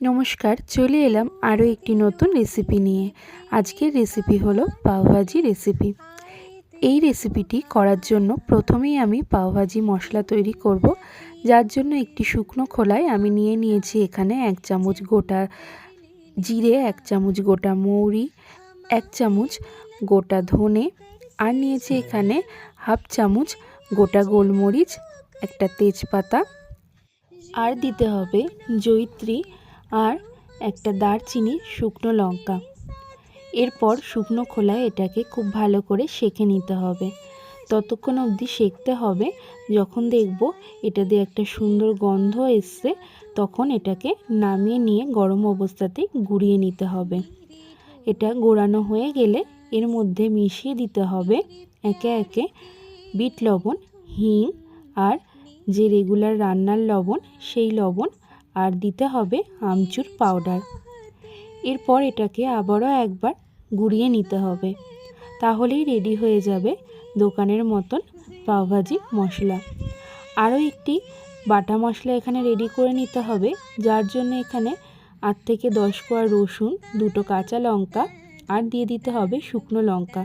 নমস্কার, চলে এলাম আরও একটি নতুন রেসিপি নিয়ে। আজকের রেসিপি হলো পাওভাজি রেসিপি এই রেসিপিটি করার জন্য প্রথমেই আমি পাওভাজি মশলা তৈরি করব। যার জন্য একটি শুকনো খোলায় আমি নিয়ে নিয়েছি এখানে এক চামচ গোটা জিরে, এক চামচ গোটা মৌরি, এক চামচ গোটা ধনে আর নিয়েছি এখানে হাফ চামচ গোটা গোলমরিচ, একটা তেজপাতা। আর দিতে হবে জৈত্রী আর একটা দারচিনি শুকনো লঙ্কা। এরপর শুকনো খোলায় এটাকে খুব ভালো করে সেঁকে নিতে হবে। ততক্ষণ অবধি সেঁকতে হবে। যখন দেখব এটা দিয়ে একটা সুন্দর গন্ধ এসছে, তখন এটাকে নামিয়ে নিয়ে গরম অবস্থাতে গুঁড়িয়ে নিতে হবে। এটা গোড়ানো হয়ে গেলে এর মধ্যে মিশিয়ে দিতে হবে একে একে বিট লবণ, হিং আর যে রেগুলার রান্নার লবণ, সেই লবণ আর দিতে হবে আমচুর পাউডার। এরপর এটাকে আবারও একবার গুঁড়িয়ে নিতে হবে। তাহলেই রেডি হয়ে যাবে দোকানের মতন পাওভাজি মশলা। আরও একটি বাটা মশলা এখানে রেডি করে নিতে হবে, যার জন্য এখানে আট থেকে দশ কোয়া রসুন, দুটো কাঁচা লঙ্কা আর দিয়ে দিতে হবে শুকনো লঙ্কা।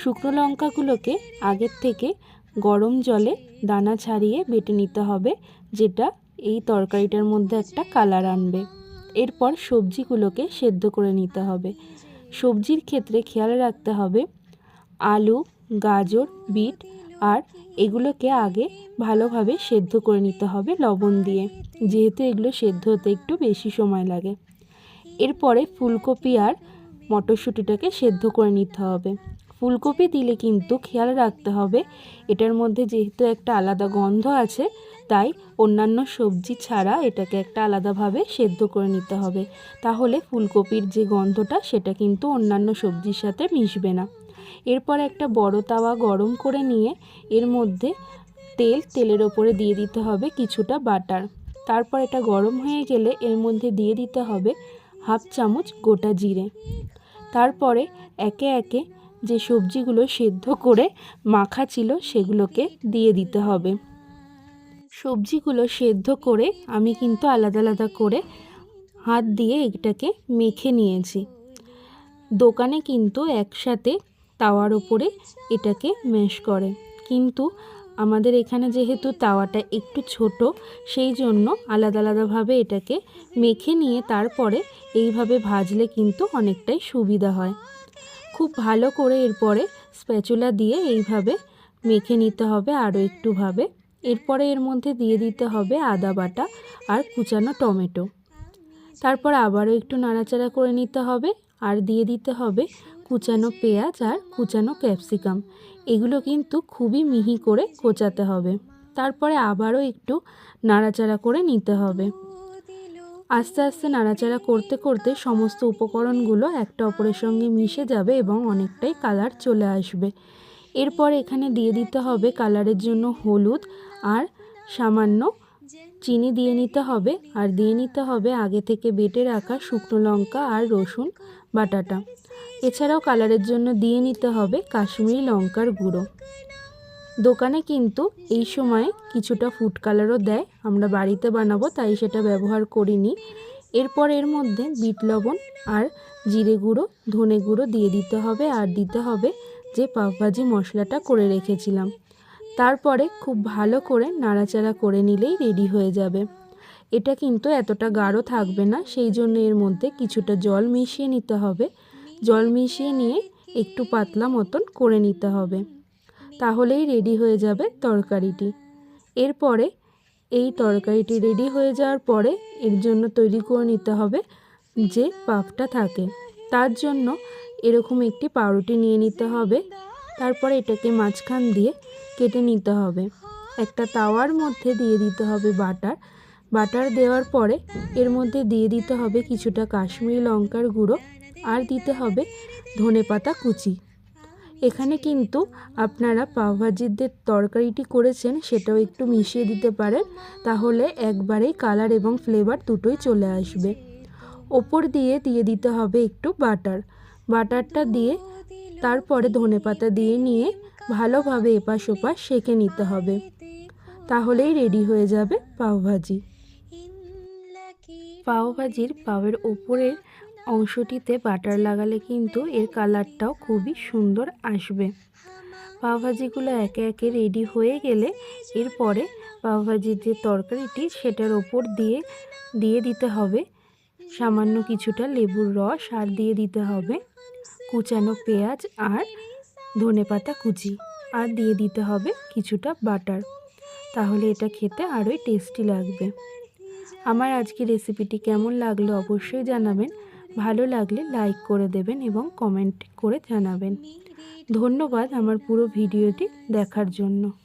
শুকনো লঙ্কাগুলোকে আগের থেকে গরম জলে দানা ছাড়িয়ে বেটে নিতে হবে, যেটা এই তরকারিটার মধ্যে একটা কালার আনবে। এরপর সবজিগুলোকে সেদ্ধ করে নিতে হবে। সবজির ক্ষেত্রে খেয়াল রাখতে হবে, আলু, গাজর, বিট আর এগুলোকে আগে ভালোভাবে সেদ্ধ করে নিতে হবে লবণ দিয়ে, যেহেতু এগুলো সেদ্ধ হতে একটু বেশি সময় লাগে। এরপরে ফুলকপি আর মটরশুঁটিটাকে সেদ্ধ করে নিতে হবে। ফুলকপি দিলে কিন্তু খেয়াল রাখতে হবে। এটার মধ্যে যেহেতু একটা আলাদা গন্ধ আছে, তাই অন্যান্য সবজি ছাড়া এটাকে একটা আলাদাভাবে সেদ্ধ করে নিতে হবে। তাহলে ফুলকপির যে গন্ধটা, সেটা কিন্তু অন্যান্য সবজির সাথে মিশবে না। এরপর একটা বড় তাওয়া গরম করে নিয়ে এর মধ্যে তেল, তেলের ওপরে দিয়ে দিতে হবে কিছুটা বাটার। তারপর এটা গরম হয়ে গেলে এর মধ্যে দিয়ে দিতে হবে হাফ চামচ গোটা জিরে। তারপরে একে একে যে সবজিগুলো সেদ্ধ করে মাখা ছিল সেগুলোকে দিয়ে দিতে হবে। সবজিগুলো সেদ্ধ করে আমি কিন্তু আলাদা আলাদা করে হাত দিয়ে এটাকে মেখে নিয়েছি। দোকানে কিন্তু একসাথে তাওয়ার ওপরে এটাকে ম্যাশ করে। কিন্তু আমাদের এখানে যেহেতু তাওয়াটা একটু ছোট, সেই জন্য আলাদা আলাদাভাবে এটাকে মেখে নিয়ে তারপরে এইভাবে ভাজলে কিন্তু অনেকটাই সুবিধা হয়। খুব ভালো করে এরপরে স্প্যাচুলা দিয়ে এইভাবে মেখে নিতে হবে আরও একটুভাবে। এরপরে এর মধ্যে দিয়ে দিতে হবে আদা বাটা আর কুচানো টমেটো। তারপর আবারও একটু নাড়াচাড়া করে নিতে হবে আর দিয়ে দিতে হবে কুচানো পেঁয়াজ আর কুচানো ক্যাপসিকাম। এগুলো কিন্তু খুবই মিহি করে কোচাতে হবে। তারপরে আবারও একটু নাড়াচাড়া করে নিতে হবে। আস্তে আস্তে নাড়াচাড়া করতে করতে সমস্ত উপকরণগুলো একটা অপরের সঙ্গে মিশে যাবে এবং অনেকটাই কালার চলে আসবে। এরপর এখানে দিয়ে দিতে হবে কালারের জন্য হলুদ আর সামান্য চিনি দিয়ে নিতে হবে আর দিয়ে নিতে হবে আগে থেকে বেটে রাখা শুকনো লঙ্কা আর রসুন বাটাটা। এছাড়াও কালারের জন্য দিয়ে নিতে হবে কাশ্মীরি লঙ্কার গুঁড়ো। দোকানে কিন্তু এই সময় কিছুটা ফুড কালারও দেয়। আমরা বাড়িতে বানাবো, তাই সেটা ব্যবহার করিনি। এরপর এর মধ্যে বিট লবণ আর জিরে গুঁড়ো, ধনে গুঁড়ো দিয়ে দিতে হবে আর দিতে হবে যে পাওভাজি মশলাটা করে রেখেছিলাম। তারপরে খুব ভালো করে নাড়াচাড়া করে নিলেই রেডি হয়ে যাবে। এটা কিন্তু এতটা গাঢ় থাকবে না, সেই জন্য এর মধ্যে কিছুটা জল মিশিয়ে নিতে হবে। জল মিশিয়ে নিয়ে একটু পাতলা মতন করে নিতে হবে। তাহলেই রেডি হয়ে যাবে তরকারিটি। এরপরে এই তরকারিটি রেডি হয়ে যাওয়ার পরে এর জন্য তৈরি করে নিতে হবে যে পাফটা থাকে। তার জন্য এরকম একটি পাউরুটি নিয়ে নিতে হবে। তারপরে এটাকে মাঝখান দিয়ে কেটে নিতে হবে। একটা তাওয়ার মধ্যে দিয়ে দিতে হবে বাটার। বাটার দেওয়ার পরে এর মধ্যে দিয়ে দিতে হবে কিছুটা কাশ্মীরি লঙ্কার গুঁড়ো আর দিতে হবে ধনে পাতা কুচি। এখানে কিন্তু আপনারা পাওভাজির যে তরকারিটি করেছেন, সেটাও একটু মিশিয়ে দিতে পারেন, তাহলে একবারেই কালার এবং ফ্লেভার দুটোই চলে আসবে। ওপর দিয়ে দিয়ে দিতে হবে একটু বাটার বাটারটা দিয়ে তারপরে ধনে পাতা দিয়ে নিয়ে ভালোভাবে এপাশ ওপাশ সেঁকে নিতে হবে। তাহলেই রেডি হয়ে যাবে পাওভাজি। পাও ভাজির পাওয়ের ওপরের অংশটিতে বাটার লাগালে কিন্তু এর কালারটাও খুবই সুন্দর আসবে। পাও ভাজিগুলো একে একে রেডি হয়ে গেলে এরপরে পাও ভাজির যে তরকারিটি সেটার ওপর দিয়ে দিয়ে দিতে হবে। সামান্য কিছুটা লেবুর রস আর দিয়ে দিতে হবে। কুচানো পেঁয়াজ আর ধনেপাতা কুচি আর দিয়ে দিতে হবে কিছুটা বাটার। তাহলে এটা খেতে আরোই টেস্টি লাগবে। আমার আজকে রেসিপিটি কেমন লাগল অবশ্যই জানাবেন। ভালো লাগলে লাইক করে দেবেন এবং কমেন্ট করে জানাবেন। ধন্যবাদ আমার পুরো ভিডিওটি দেখার জন্য।